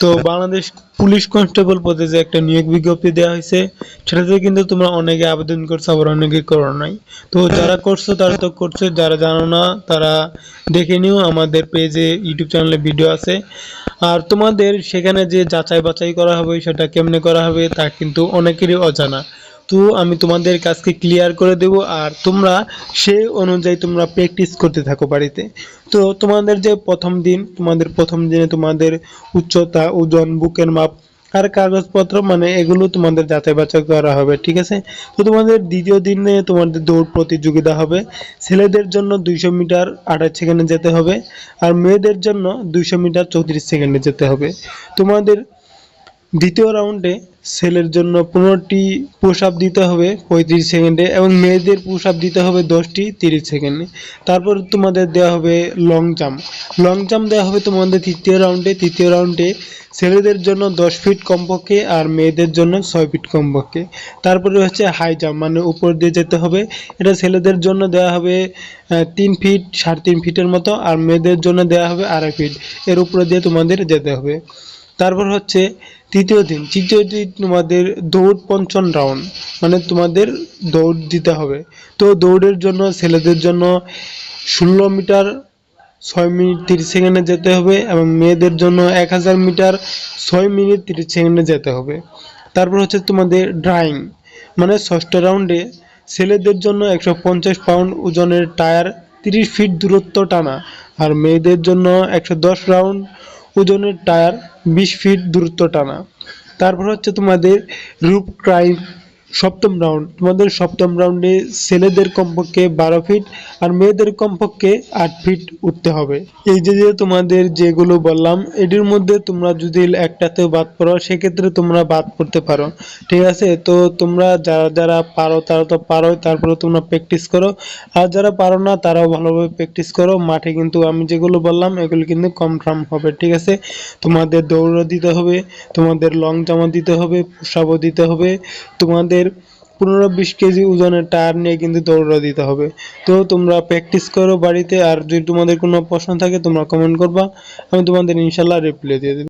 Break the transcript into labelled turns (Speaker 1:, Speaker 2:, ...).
Speaker 1: তো Bangladesh police constable পদে যে একটা নিয়োগ বিজ্ঞপ্তি দেওয়া হয়েছে, সেটাতে কিন্তু তোমরা অনেকে আবেদন করছ, আবার অনেকে করো নাই। তো যারা করছ, তারা তো করছ, যারা জানো না, তারা দেখে নিও, আমাদের পেজে, ইউটিউব চ্যানেলে ভিডিও আছে। আর তোমাদের সেখানে যে যাচাই বাছাই করা হবে, সেটা কেমনে করা হবে, তা কিন্তু অনেকেরই অজানা। তো আমি তোমাদের কাজকে ক্লিয়ার করে দেব আর তোমরা সেই অনুযায়ী তোমরা প্র্যাকটিস করতে থাকো বাড়িতে। তো তোমাদের যে প্রথম দিন, তোমাদের প্রথম দিনে তোমাদের উচ্চতা, ওজন, বুকের মাপ আর কাগজপত্র মানে এগুলো তোমাদের যাচাই বাছাই করা হবে, ঠিক আছে? তো তোমাদের দ্বিতীয় দিনে তোমাদের দৌড় প্রতিযোগিতা হবে। ছেলেদের জন্য দুইশো মিটার আঠাশ সেকেন্ডে যেতে হবে আর মেয়েদের জন্য দুইশো মিটার চৌত্রিশ সেকেন্ডে যেতে হবে। তোমাদের দ্বিতীয় রাউন্ডে ছেলের জন্য পনেরোটি পুশ আপ দিতে হবে পঁয়ত্রিশ সেকেন্ডে এবং মেয়েদের পুশ আপ দিতে হবে দশটি তিরিশ সেকেন্ডে। তারপর তোমাদের দেওয়া হবে লং জাম্প লং জাম্প দেওয়া হবে তোমাদের তৃতীয় রাউন্ডে। তৃতীয় রাউন্ডে ছেলেদের জন্য দশ ফিট কমপক্ষে আর মেয়েদের জন্য ছয় ফিট কমপক্ষে। তারপরে হচ্ছে হাই জাম্প মানে উপর দিয়ে যেতে হবে। এটা ছেলেদের জন্য দেওয়া হবে তিন ফিট সাড়ে তিন ফিটের মতো আর মেয়েদের জন্য দেওয়া হবে আড়াই ফিট এর উপরে দিয়ে তোমাদের যেতে হবে। তারপর হচ্ছে তৃতীয় দিন। তৃতীয় দিন তোমাদের দৌড় পঞ্চম রাউন্ড মানে তোমাদের দৌড় দিতে হবে। তো দৌড়ের জন্য ছেলেদের জন্য ষোলো মিটার, ছয় মিনিট তিরিশ সেকেন্ডে যেতে হবে এবং মেয়েদের জন্য এক হাজার মিটার, ছয় মিনিট তিরিশ সেকেন্ডে যেতে হবে। তারপর হচ্ছে তোমাদের ড্রাইং মানে ষষ্ঠ রাউন্ডে ছেলেদের জন্য একশো পঞ্চাশ পাউন্ড ওজনের টায়ার তিরিশ ফিট দূরত্ব টানা, আর মেয়েদের জন্য একশো দশ রাউন্ড ওজনের টায়ার বিশ ফিট দূরত্ব টানা। তারপর হচ্ছে তোমাদের রুপ ক্রাইম সপ্তম রাউন্ড তোমাদের সপ্তম রাউন্ডে ছেলেদের কমপক্ষে বারো ফিট আর মেয়েদের কমপক্ষে আট ফিট উঠতে হবে। এই যে যে তোমাদের যেগুলো বললাম, এটির মধ্যে তোমরা যদি একটাতে বাদ পড়ো, সেক্ষেত্রে তোমরা বাদ পড়তে পারো। ঠিক আছে? তো তোমরা যারা যারা পারো, তারা তো পারো তারপরে তোমরা প্র্যাকটিস করো। আর যারা পারো না, তারাও ভালোভাবে প্র্যাকটিস করো। মাঠে কিন্তু আমি যেগুলো বললাম, এগুলো কিন্তু কম কনফার্ম হবে। ঠিক আছে? তোমাদের দৌড়ও দিতে হবে, তোমাদের লং জামা দিতে হবে পুষাবও দিতে হবে। তোমাদের পনেরো বিশ কেজি ওজনের টায়ার নিয়ে কিন্তু দৌড়া দিতে হবে। তো তোমরা প্র্যাকটিস করো বাড়িতে, আর যদি তোমাদের কোনো প্রশ্ন থাকে তোমরা কমেন্ট করবা, আমি তোমাদের ইনশাল্লাহ রিপ্লাই দিয়ে দেবো।